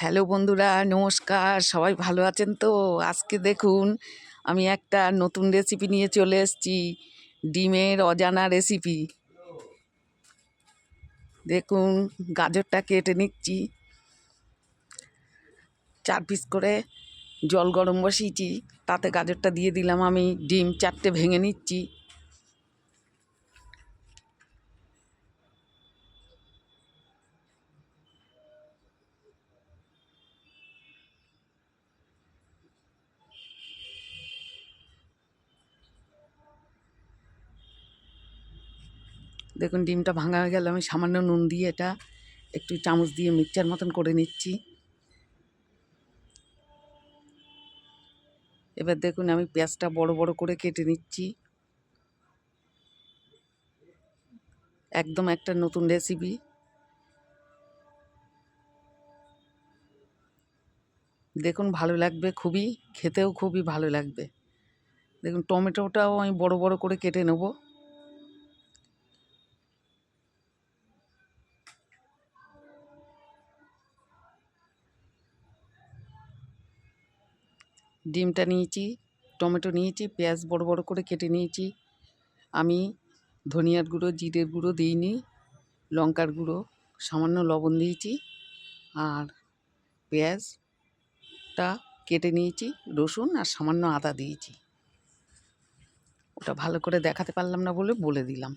Hello বন্ধুরা, নমস্কার। সবাই ভালো আছেন তো? আজকে দেখুন, আমি একটা নতুন রেসিপি নিয়ে চলে এসেছি, ডিমের অজানা রেসিপি দেখুন, গাজরটা কেটে নিচ্ছি। চার পিস করে জল গরম বসিয়েছি, তাতে গাজরটা দিয়ে দিলাম আমি, ডিম চারটে ভেঙে নিচ্ছি। দেখুন, ডিমটা ভাঙা হয়ে গেল, আমি সামান্য নুন দিয়ে এটা একটু চামচ দিয়ে মিক্সচার মতন করে নিচ্ছি। এবার দেখুন, আমি পেঁয়াজটা বড় বড় করে কেটে নিচ্ছি। একদম একটা নতুন রেসিপি দেখুন, ভালো লাগবে খুবই, খেতেও খুবই ভালো লাগবে। দেখুন, টমেটোটাও আমি বড় বড় করে কেটে নেব। ডিমটা নিয়েছি, টমেটো নিয়েছি, পেঁয়াজ বড় বড় করে কেটে নিয়েছি। আমি ধনিয়ার গুঁড়ো, জিরের গুঁড়ো দিইনি, লঙ্কার গুঁড়ো, সামান্য লবণ দিয়েছি আর পেঁয়াজটা কেটে নিয়েছি, রসুন আর সামান্য আদা দিয়েছি। ওটা ভালো করে দেখাতে পারলাম না বলে বলে দিলাম।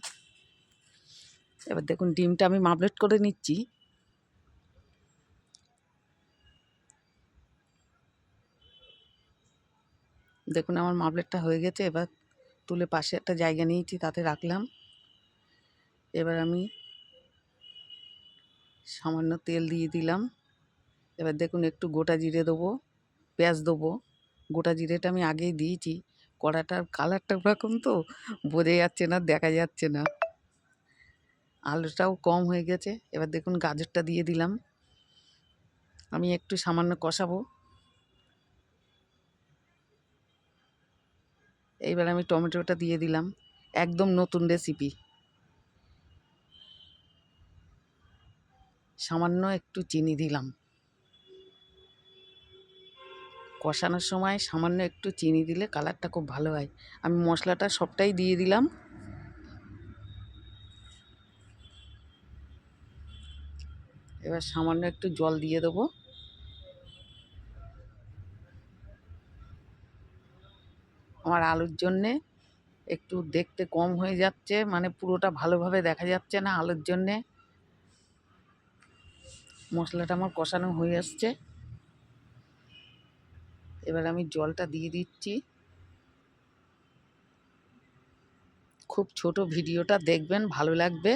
এবার দেখুন, ডিমটা আমি মাবলেট করে নিচ্ছি। দেখুন আমার মাবলেটটা হয়ে গেছে, এবার তুলে পাশে একটা জায়গা নিয়েছি, তাতে রাখলাম। এবার আমি সামান্য তেল দিয়ে দিলাম। এবার দেখুন একটু গোটা জিরে দেবো, পেঁয়াজ দেবো। গোটা জিরেটা আমি আগেই দিয়েছি, কড়াটার কালারটা ওরকম তো, বোঝা যাচ্ছে না, দেখা যাচ্ছে না। আলুটাও কম হয়ে গেছে, এবার দেখুন গাজরটা দিয়ে দিলাম। আমি একটু সামান্য কষাবো। এইবার আমি টমেটোটা দিয়ে দিলাম। একদম নতুন রেসিপি সামান্য একটু চিনি দিলাম। কষানোর সময় সামান্য একটু চিনি দিলে কালারটা খুব ভালো হয়। আমি মশলাটা সবটাই দিয়ে দিলাম। এবার সামান্য একটু জল দিয়ে দেবো। আমার আলুর জন্যে একটু দেখতে কম হয়ে যাচ্ছে মানে পুরোটা ভালোভাবে দেখা যাচ্ছে না আলুর জন্যে। মশলাটা আমার কষানো হয়ে আসছে। এবার আমি জলটা দিয়ে দিচ্ছি। খুব ছোট ভিডিওটা দেখবেন, ভালো লাগবে।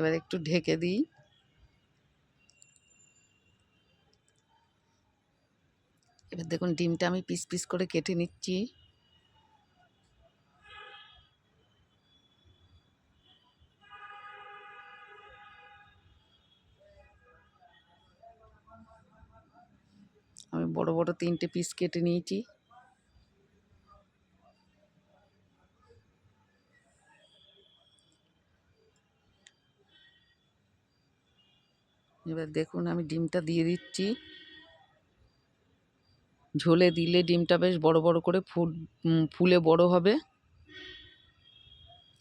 এবার একটু ঢেকে দিই। এবার দেখুন ডিমটা আমি পিস পিস করে কেটে নিচ্ছি। আমি বড় বড় তিনটে পিস কেটে নিয়েছি। এবার দেখুন আমি ডিমটা দিয়ে দিচ্ছি। ঝোলে দিলে ডিমটা বেশ বড় বড় করে ফুল ফুলে বড় হবে।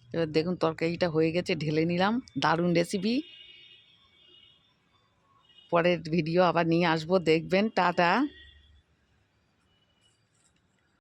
এবার দেখুন তরকারিটা হয়ে গেছে, ঢেলে নিলাম। দারুণ রেসিপি পরের ভিডিও আবার নিয়ে আসব, দেখবেন, টাটা।